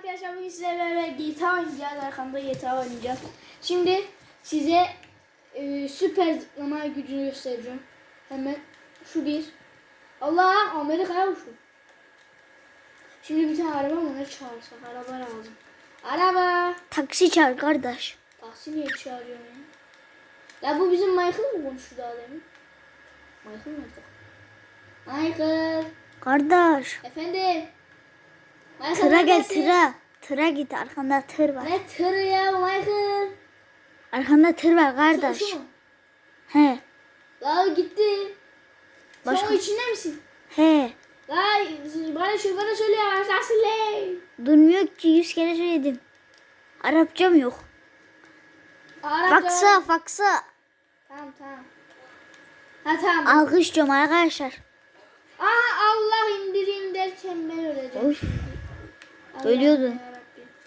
arkadaşlar bugün sizlerle beraber GTA oynayacağız. Arkamda GTA oynayacağız. Şimdi size e, süper zıplama gücünü göstereceğim. Hemen şu bir. Allah Amerika'ya uçtu. Şimdi bir tane araba mı ne çağırsak? Araba lazım. Araba. Taksi çağır kardeş. Taksi niye çağırıyorsun ya? Ya bu bizim Michael mı konuştu daha demin? Michael nerede? Michael. Kardeş. Efendim. Michael Tıra gel neredesin? tıra. Tıra git arkanda tır var. Ne tır ya Michael? Arkanda tır var Şu- kardeş. şu mu? He. La gitti. Başka- Sen o içinde misin? He. La bana şu bana söyle Asile. Durmuyor ki yüz kere söyledim. Arapçam yok. Faksa faksa. Tamam tamam. Ha tamam. Alkış diyorum arkadaşlar. Aha Allah indireyim derken ben öleceğim. Of. Ölüyordun.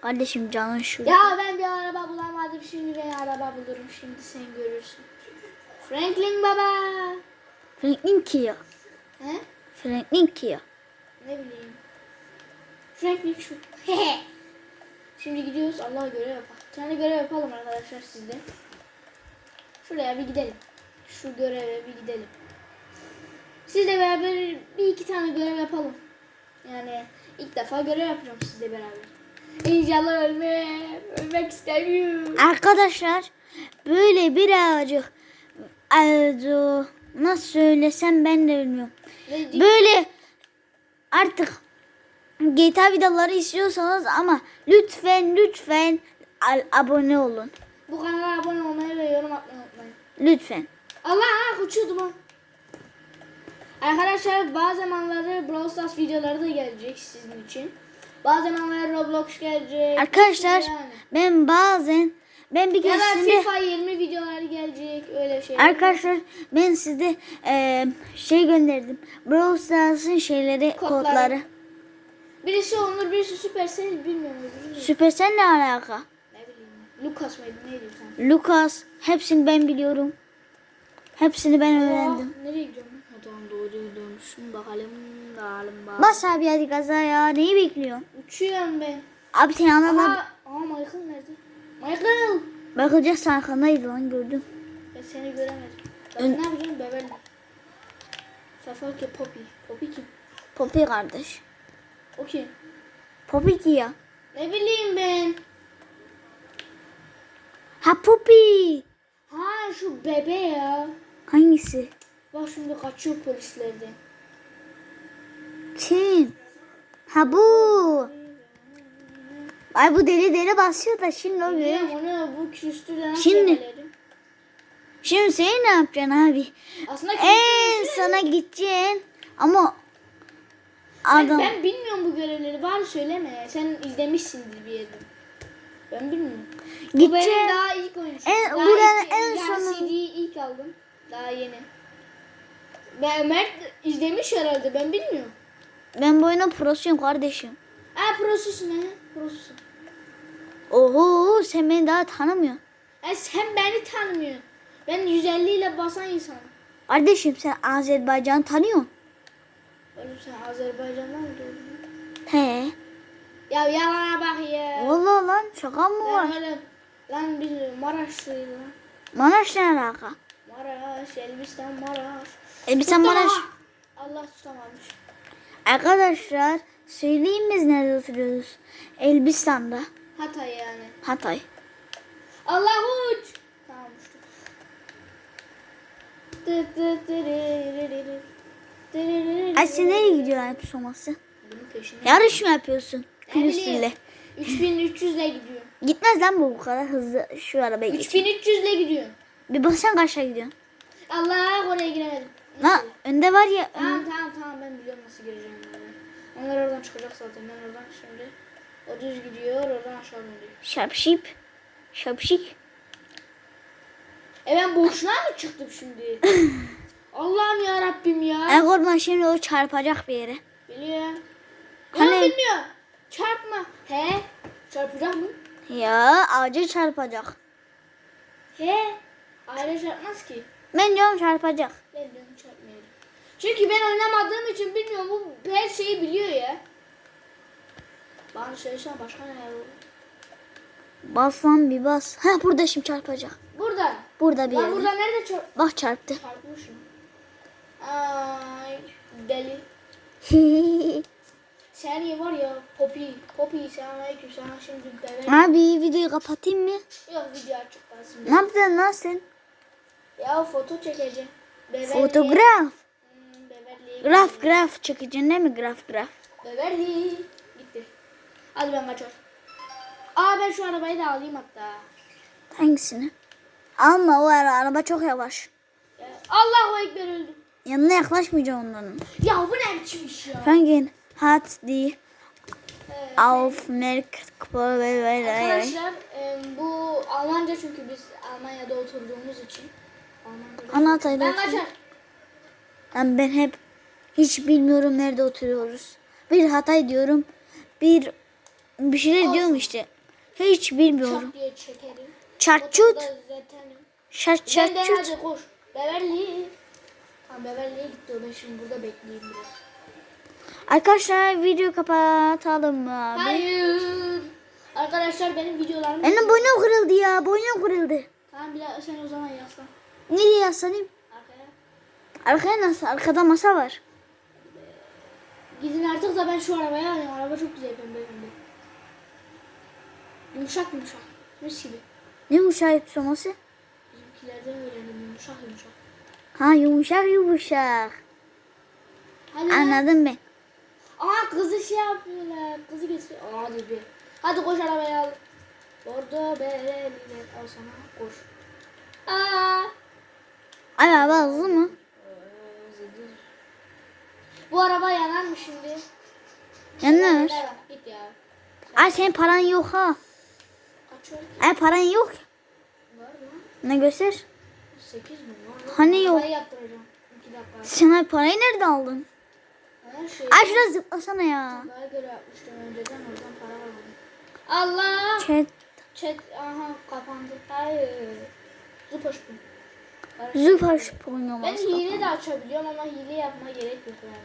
Kardeşim canın şu. Ya ben bir araba bulamadım şimdi ben araba bulurum şimdi sen görürsün. Franklin baba. Franklin Kia. He? Franklin Kia. Ne bileyim. Franklin şu. Şimdi gidiyoruz Allah görev yapalım. Tane görev yapalım arkadaşlar sizde. Şuraya bir gidelim. Şu göreve bir gidelim. Sizle beraber bir iki tane görev yapalım. Yani ilk defa görev yapacağım sizle beraber. İnşallah ölmem. Ölmek istemiyorum. Arkadaşlar böyle birazcık Azo, nasıl söylesem ben de bilmiyorum. Böyle artık GTA videoları istiyorsanız ama lütfen lütfen abone olun. Bu kanala abone olmayı ve yorum atmayı unutmayın. Lütfen. Allah ah, uçuyordum ha. Arkadaşlar bazı zamanları Brawl Stars videoları da gelecek sizin için. Bazı zamanları Roblox gelecek. Arkadaşlar Yani. ben bazen ben bir da keresinde FIFA 20 videoları gelecek öyle şey. arkadaşlar ben size e, şey gönderdim. Brawl Stars'ın şeyleri Kodları. kodları. Birisi Onur birisi Supercell bilmiyorum. ne? Süpersel ne alaka? Ne bileyim. Lucas mıydı neydi tane. Lucas hepsini ben biliyorum. Hepsini ben öğrendim. Aa, nereye gidiyorum tamam doğru dönmüşüm bakalım. Bakalım bakalım. Bas abi hadi gaza ya. Neyi bekliyorsun? Uçuyorum ben. Abi sen anladın. Aa, aa Michael nerede? Michael. Bakacağız arkandaydı lan gördüm. Ben seni göremedim. Ben Ön- ne yapacağım Beverly. Safaki Poppy. Poppy kim? Poppy kardeş. O kim? Poppy ki ya. Ne bileyim ben. Ha Poppy. Ha şu bebe ya. Hangisi? Bak şimdi kaçıyor polislerden. Kim? Ha bu. Ay bu deli deli basıyor da şimdi o görüyor. bu küstüden nasıl Şimdi-? Şimdi sen ne yapacaksın abi? Aslında En sana gideceksin. Ama ben, adam ben bilmiyorum bu görevleri. Bari söyleme. Sen izlemişsindir bir yerden. Ben bilmiyorum. Bu benim daha ilk oyun. En- Daha buranın ilk- en sonu- CD'yi ilk aldım. Daha yeni. Ben Mert izlemiş herhalde. Ben bilmiyorum. Ben bu oyunun prosuyum kardeşim. Ha prosusun ha. Prosusun. Oho sen beni daha tanımıyorsun. Ha, sen beni tanımıyorsun. Ben 150 ile basan insanım. Kardeşim sen Azerbaycan'ı tanıyorsun. Oğlum sen Azerbaycan'dan mı doğdun? He. Ya yalana bak ya. Vallahi lan şaka mı var? Lan oğlum. Lan biz Maraşlıyız lan. Maraş ne alaka? Maraş, Elbistan, Maraş. Tutama. Maraş. Allah tutamamış. Arkadaşlar söyleyeyim biz nerede oturuyoruz? Elbistan'da. Hatay yani. Hatay. Allah uç. Tamam. Ay sen nereye gidiyorsun hep soması? Yarış mı yapıyorsun? Külüstüyle. 3300 ile gidiyor. Gitmez lan bu bu kadar hızlı şu arabaya geç. 3300 ile gidiyor. Bir baksan kaça gidiyorsun? Allah oraya giremedim. Lan önde var ya. Tamam tamam tamam ben biliyorum nasıl gireceğim. Yani. Onlar oradan çıkacak zaten. Ben oradan şimdi o düz gidiyor oradan aşağı dönüyor. Şapşip. Şapşik. E ben boşuna mı çıktım şimdi? Allah'ım ya Rabbim ya. Ay korkma şimdi o çarpacak bir yere. Biliyor. Hani- Ya bilmiyor. Çarpma. He? Çarpacak mı? Ya ağaca çarpacak. He? Aile çarpmaz ki. Ben diyorum çarpacak. Ben diyorum çarpmayalım. Çünkü ben oynamadığım için bilmiyorum. Bu her şeyi biliyor ya. Bana söylesene başka neler olur? Bas lan bir bas. Ha burada şimdi çarpacak. Burada. Burada bir Ben yerde. burada nerede çarp Bak çarptı. çarpmışım? Ay deli. Seni var ya Poppy. Poppy selamünaleyküm sana şimdi bebek. Abi videoyu kapatayım mı? Yok video açık kalsın. Ne yaptın lan sen? Ya foto çekeceğim. Beverly. Fotoğraf. Hmm, Beverly. Graf graf çekeceksin değil mi graf graf? Beverly. Gitti. Hadi ben kaçıyorum. Aa ben şu arabayı da alayım hatta. Hangisini? Alma o ara araba çok yavaş. Ya, Allahu Ekber öldüm. Yanına yaklaşmayacaksın onların. Ya bu ne biçim iş ya? Fangin hat Evet. auf Merk Arkadaşlar e, bu Almanca çünkü biz Almanya'da oturduğumuz için. Ana Ben. Yani ben hep hiç bilmiyorum nerede oturuyoruz. Bir Hatay diyorum. Bir bir şeyler diyorum işte. Hiç bilmiyorum. Çarçut. Şart Ben de çarçut. hadi koş. Beverly. Tamam Beverly'ye gitti o ben şimdi burada bekleyeyim biraz. Arkadaşlar video kapatalım mı abi? Hayır. Arkadaşlar benim videolarım. Benim boynum kırıldı ya. Boynum kırıldı. Tamam Bilal sen o zaman yaslan. Nereye yaslanayım? Arkaya. Arkaya nasıl? Arkada masa var. Gidin artık da ben şu arabaya alayım. Araba çok güzel pembe pembe. Yumuşak yumuşak. Mis gibi. Ne müşahit soması? Bizimkilerden öğrendim yumuşak yumuşak. Ha yumuşak yumuşak. Hadi. Anladım ben. Aa kızı şey yapıyorlar. Kızı. Aa hadi bir. Hadi koş arabaya al. Bordo bereliler. Al sana koş. Araba hızlı mı? Bu araba yanar mı şimdi? Yanar. Git ya. Ay senin paran yok ha. Ay paran yok. Var lan. Ne göster? 8 bin var. Hani yok? Arabayı yaptıracağım. 2 dakika. Sen ay parayı nerede aldın? Her şey. Ay şurada zıplasana ya. Daha göre yapmıştım önceden oradan para aldım. Allah! Chat. Chat aha kapandı. Hayır. Zıpoş bu. Züfaş Ben hile de açabiliyorum ama hile yapma gerek yok yani.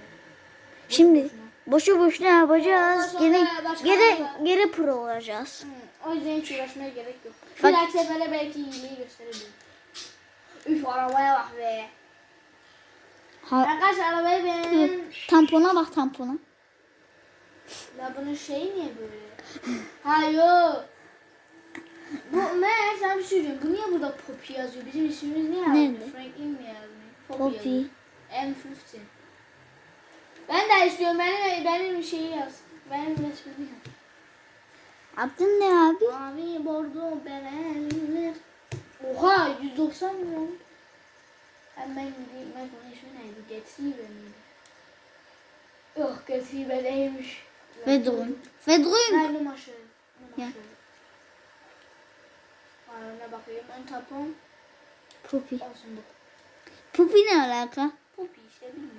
Şimdi boşu boşuna yapacağız. Ondan sonra Gene başka gene araba. gene pro olacağız. Hı, o yüzden hiç uğraşmaya gerek yok. Bir Bak- dahaki sefere belki hileyi gösterebilirim. Üf arabaya bak be. Ha, Arkadaşlar arabayı ben... tampona bak tampona. Ya bunun şeyi niye böyle? ha yok. Bu ne? Sen bir şey söyleyeceğim. Bu niye burada Poppy yazıyor? Bizim ismimiz ne yazmıyor? Nerede? Franklin mi yazmıyor? Poppy. yazıyor. M15. Ben de istiyorum. Benim, benim şeyi yaz. Benim resmimi yaz. Adın ne abi? Mavi bordo berenler. Oha 190 milyon. Hemen gideyim. Ben onun ismi neydi? Getiriver miydi? Yok Getiriver değilmiş. Fedrun. Fedrun. Ben numaşı. Numaşı. Önüne bakayım. Ön tapon Pupi. olsun. Pupi ne alaka? Poppy işte bilmiyorum.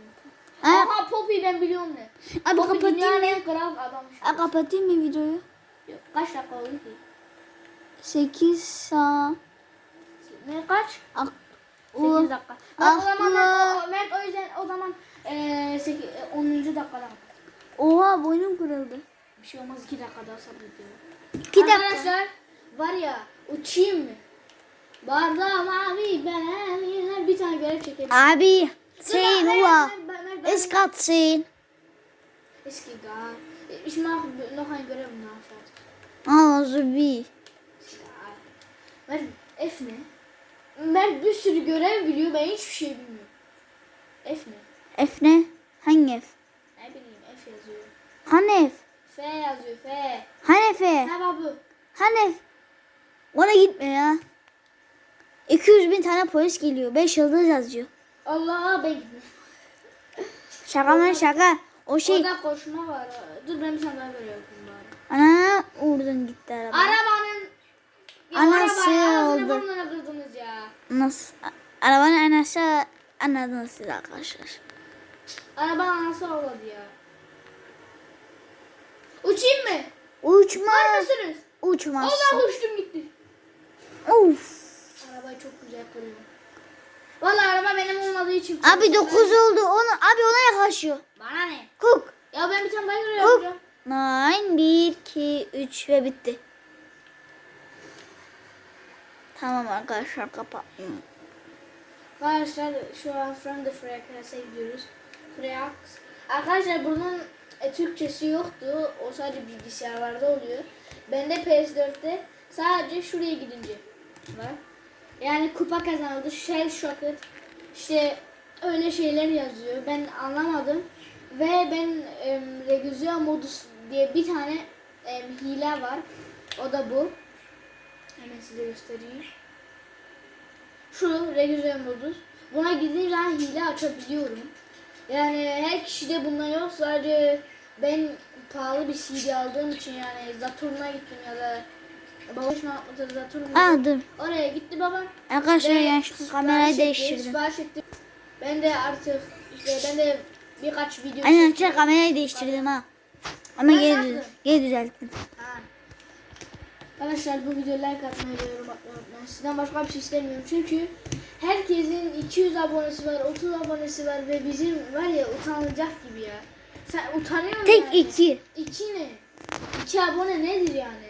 Ha? Aha Poppy ben biliyorum ne. Abi Poppy kapatayım mı? en kral adamı. Ha, kapatayım mı videoyu? Yok, Kaç dakika oldu ki? 8 saat. Ne kaç? Ak- 8 O- dakika. Bak, o zaman Mert, o, Mert o yüzden o zaman eee 8, 10. dakikada kapat. Oha boynum kırıldı. Bir şey olmaz 2 dakika daha sabrediyorum. 2 dakika. Arkadaşlar var ya uçayım mı? Barda mavi ben eline bir tane görev çekelim. Abi sen Mert. Es gaat zijn. Es gar. Ich mache noch ein Görev nach. fertig. Also wie. Egal. Mert F ne? Mert bir sürü görev biliyor ben hiçbir şey bilmiyorum. F ne? F ne? Hangi F? Ne bileyim F yazıyor. Hanef. F yazıyor F. Hanefe. Ne bak bu? Hanef. Ona gitme ya. 200 bin tane polis geliyor. 5 yıldız yazıyor. Allah ben. Şaka mı şaka. O şey. Orada koşma var. Dur ben görev yapayım bari. Ana oradan gitti araba. Arabanın ya Anası ağzını oldu. ya. Nasıl? Arabanın anası anladınız siz arkadaşlar. Araba anası avladı ya. Uçayım mı? Uçma. Var mısınız? Uçmazsın. Allah uçtum gitti. Of. Arabayı çok güzel kırıyor. Valla araba benim olmadığı için. Abi 9 oldu. Onu abi ona yaklaşıyor. Bana ne? Kuk. Ya ben bir tane Hop. yapacağım. Nine, 1, 2, 3 ve bitti. Tamam arkadaşlar kapattım. Arkadaşlar şu an From the Frequency'e gidiyoruz. Freax. Arkadaşlar bunun e, Türkçesi yoktu. O sadece bilgisayarlarda oluyor. Bende PS4'te sadece şuraya gidince var. Yani kupa kazanıldı. Shell Shocket. İşte öyle şeyler yazıyor. Ben anlamadım. Ve ben e, Regüzyon Modus diye bir tane em, hile var. O da bu. Hemen size göstereyim. Şu regüzyon modus. Buna gidince hile açabiliyorum. Yani her kişide bundan yok. Sadece ben pahalı bir CD aldığım için yani Zaturn'a gittim ya da Atmadı Zaturn'a. Aa dur. Oraya gitti babam. Arkadaşlar yanlışlıkla sipariş kamerayı değiştirdim. Sipariş ettim. Ben de artık işte ben de birkaç video Aynen arkadaşlar kamerayı değiştirdim ha. Ama Ben geri, düz- geri düzelttim. Ha. Arkadaşlar bu videoya like atmayı ve yorum atmayı unutmayın. Sizden başka bir şey istemiyorum. Çünkü herkesin 200 abonesi var, 30 abonesi var ve bizim var ya utanılacak gibi ya. Sen utanıyor musun Tek yani? iki. İki ne? İki abone nedir yani?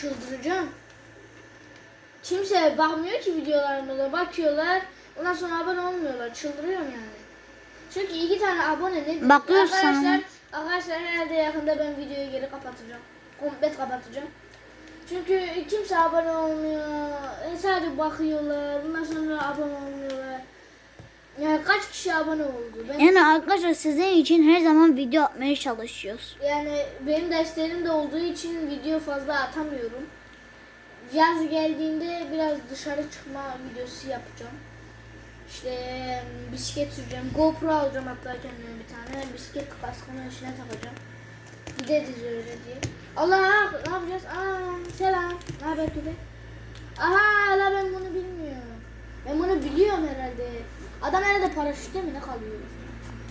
Çıldıracağım. Kimse bakmıyor ki videolarımıza. Bakıyorlar. Ondan sonra abone olmuyorlar. Çıldırıyorum yani. Çünkü iki tane abone nedir? Bakıyorsun. Arkadaşlar, arkadaşlar herhalde yakında ben videoyu geri kapatacağım. Komplet kapatacağım. Çünkü kimse abone olmuyor. E, sadece bakıyorlar. Ondan sonra abone olmuyorlar. Yani kaç kişi abone oldu? Ben Yani arkadaşlar sizin için her zaman video atmaya çalışıyoruz. Yani benim derslerim de olduğu için video fazla atamıyorum. Yaz geldiğinde biraz dışarı çıkma videosu yapacağım. İşte bisiklet süreceğim. GoPro alacağım hatta kendime bir tane. Bisiklet kaskını üstüne takacağım. Gideriz öyle diye. Allah ne yapacağız? Aa selam. Ne haber? Aha la ben bunu bilmiyorum. Ben bunu biliyorum herhalde. Adam herhalde paraşütte mi ne kalıyor?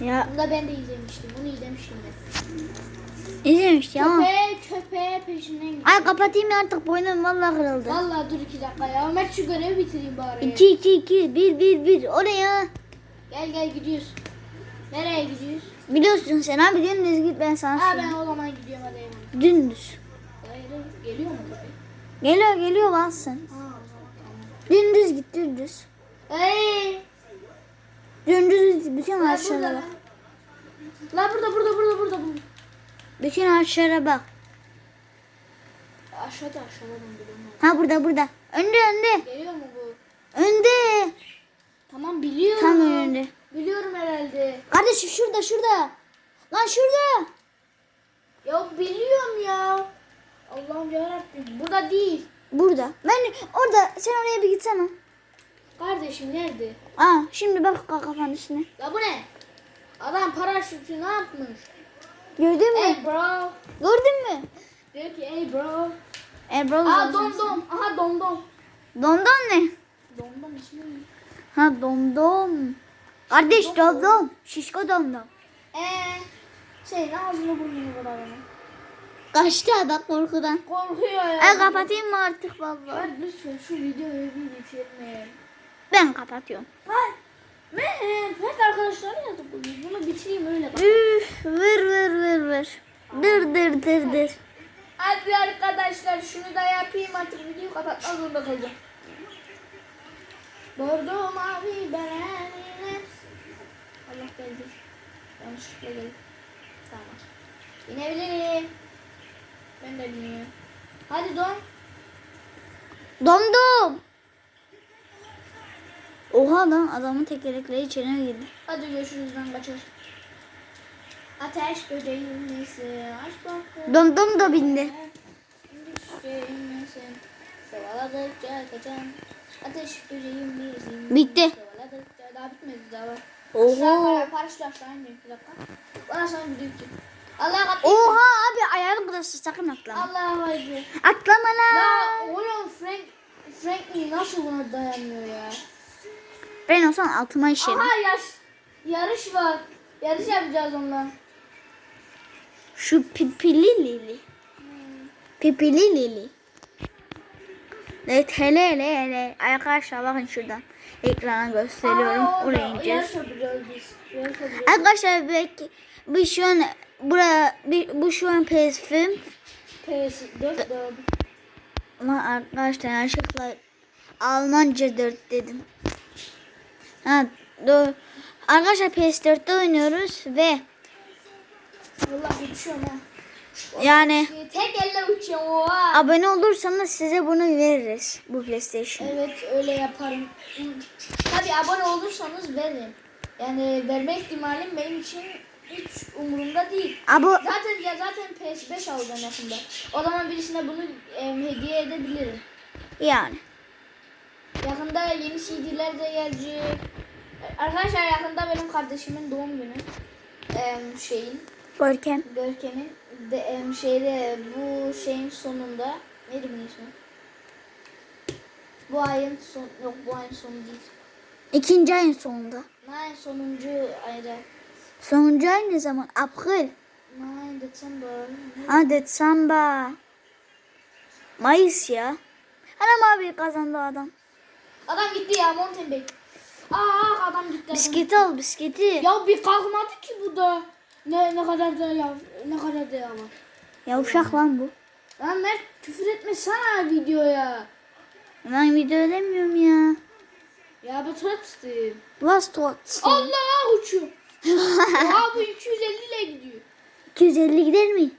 Ya Bunu da ben de izlemiştim. Bunu izlemiştim ben. izlemiş ya. Köpeğe köpeğe peşinden gidiyor. Ay kapatayım ya artık boynum vallahi kırıldı. Vallahi dur iki dakika ya. Ömer şu görevi bitireyim bari. 2 2 2 1 1 1 oraya. Gel gel gidiyoruz. Nereye gidiyoruz? Biliyorsun sen abi dümdüz git ben sana Ha ben o zaman gidiyorum hadi eyvallah. Dümdüz. Hayır, geliyor mu köpek? Geliyor geliyor bassın. Ha o zaman tamam. Dümdüz git dümdüz. Hey! Dümdüz bütün La ağaçlara bak. La burada burada burada burada. Bütün ağaçlara bak. Aşağıda aşağıda ben biliyorum. Ha burada burada. Önde önde. Geliyor mu bu? Önde. Tamam biliyorum. Tam önünde. Biliyorum herhalde. Kardeşim şurada şurada. Lan şurada. Ya biliyorum ya. Allah'ım yarabbim. Burada değil. Burada. Ben orada sen oraya bir gitsene. Kardeşim nerede? Aa şimdi bak kafanın üstüne. Ya bu ne? Adam paraşütü ne yapmış? Gördün mü? Hey bro. Gördün mü? Diyor ki hey bro. E bro. Aa dom dom. Aha dom dom. Domdom ne? Dom dom ismi ne? Ha domdom. Kardeş domdom. Şişko domdom. Eee. Şey ağzını burnunu ama. Kaçtı adam korkudan. Korkuyor ya. Ay kapatayım mı artık vallahi? Lütfen şu videoyu bir bitirme. Ben kapatıyorum. Ben, ben arkadaşlar yazdık bunu. Bunu bitireyim öyle. Üf, ver ver ver ver. Dır dır dır dır. Hadi arkadaşlar şunu da yapayım artık videoyu kapatmak zorunda kalacağım. Bordo mavi berenine. Allah geldi. Yanlışlıkla geldi. Tamam. İnebilirim. Ben de biniyorum. Hadi don. Domdom. Oha lan adamın tekerlekleri içine girdi. Hadi görüşürüz ben kaçar. Ateş böceğim nesi? Aç bakalım. Domdom da bindi. Kaçan. Ateş böceğim nesin? Bitti. Daha bitmedi daha var. Oha. paraşütle aşağı indim bir dakika. Bana sana bir dakika. Allah katlayın. Oha abi ayağım kırılsın sakın atlama. Allah vaydı. Atlama lan. Ya oğlum Frank Franklin nasıl buna dayanmıyor ya? Ben olsam altıma işerim. Aha yaş, yarış var. Yarış yapacağız onunla. Şu pipili lili. Pipili lili. Evet hele hele hele. Arkadaşlar bakın şuradan. Ekrana gösteriyorum. Aa, Oraya ineceğiz. Arkadaşlar belki biz şu an bir, bu şu an PS5. PS4 doğru. Ama arkadaşlar yanlışlıkla Almanca 4 dedim. Ha doğru. Arkadaşlar PS4'te oynuyoruz ve Vallahi ha. yani Tek elle uçuyorum oha. abone olursanız size bunu veririz bu PlayStation. Evet öyle yaparım. Tabi abone olursanız veririm. Yani verme ihtimalim benim için hiç umurumda değil. Abo Zaten ya zaten PS5 alacağım yakında. O zaman birisine bunu em, hediye edebilirim. yani Yakında yeni CD'ler de gelecek. Arkadaşlar yakında benim kardeşimin doğum günü. Em, şeyin Görkem. Görkem'in de em, şeyde bu şeyin sonunda neydi bunun ismi? Bu ayın son yok bu ayın sonu değil. İkinci ayın sonunda. Ayın sonuncu ayda. Sonuncu ay ne zaman? April. 9 December. Ha December. Mayıs ya. Anam abi kazandı adam. Adam gitti ya Mountain Aa adam gitti. adam. Bisikleti al bisikleti. Ya bir kalkmadı ki bu da. Ne ne kadar da ya ne kadar da yalan. Yavşak lan bu. Lan Mert küfür etme sana videoya. Ben video demiyorum ya. Ya bu tuttum. Last Tots. Allah uçuyor. Oha bu 250 ile gidiyor. 250 gider mi?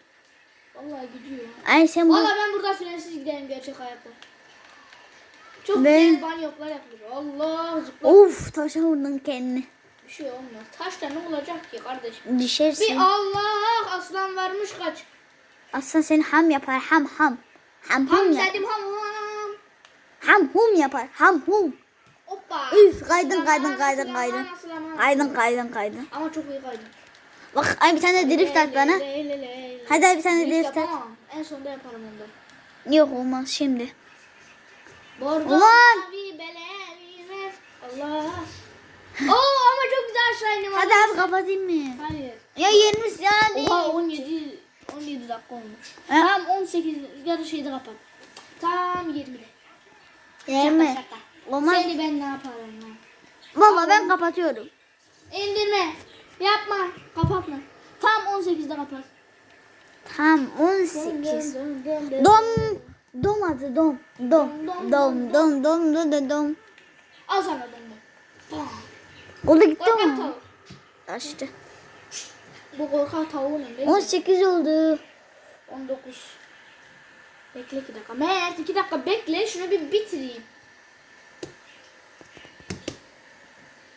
Vallahi gidiyor. Ay sen bu. Vallahi ben burada frensiz giderim gerçek hayatta. Çok Ben- güzel banyoklar yapılır. Allah zıplar. Of taşa vurdun kendini. Bir şey olmaz. Taşla ne olacak ki kardeşim? Düşersin. Bir Allah aslan varmış kaç. Aslan seni ham yapar ham ham. Ham Ham yap. dedim ham ham. Ham hum yapar ham hum. Hoppa. Üf, kaydın, kaydın, kaydın, kaydın. Kaydın kaydın kaydın. Ama çok iyi kaydın. Bak ay bir tane drift at bana. Hadi bir tane Drift at. En sonunda yaparım onları. Yok olmaz şimdi. Bordo Ulan! Allah. Oo ama çok güzel aşağı indim. Hadi abi kapatayım mı? Hayır. Ya 20 yani. Oha 17 17 dakika olmuş. He? Tam 18 ya da şeyde kapat. Tam 20'de. Yeme. Şaka şaka. Olmaz. Seni ben ne yaparım lan? Valla ben kapatıyorum. İndirme. Yapma. Kapatma. Tam 18'de kapat. Tam 18. Dom. Dom adı dom. Dom. Dom dom dom dom dom dom. Al sana dondu. Bam. Oldu gitti Korkak ama. tavuk. Açtı. Bu korkak tavuğun ne? 18 oldu. 19. Bekle 2 dakika. Mert 2 dakika bekle. Şunu bir bitireyim.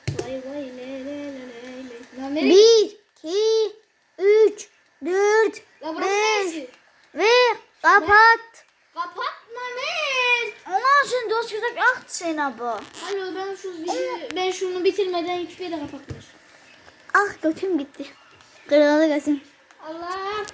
Vay vay le le le le le. Lan nereye? 1, 2, 3, 4, Lan burası 5 neresi? ve kapat. Kapatma Mert. Ondan sonra dost güzel aktı sen abi. Alo ben şu videoyu, ben şunu bitirmeden hiçbir yere kapatmıyorum. Ah götüm gitti. Kırıldı gözüm. Allah.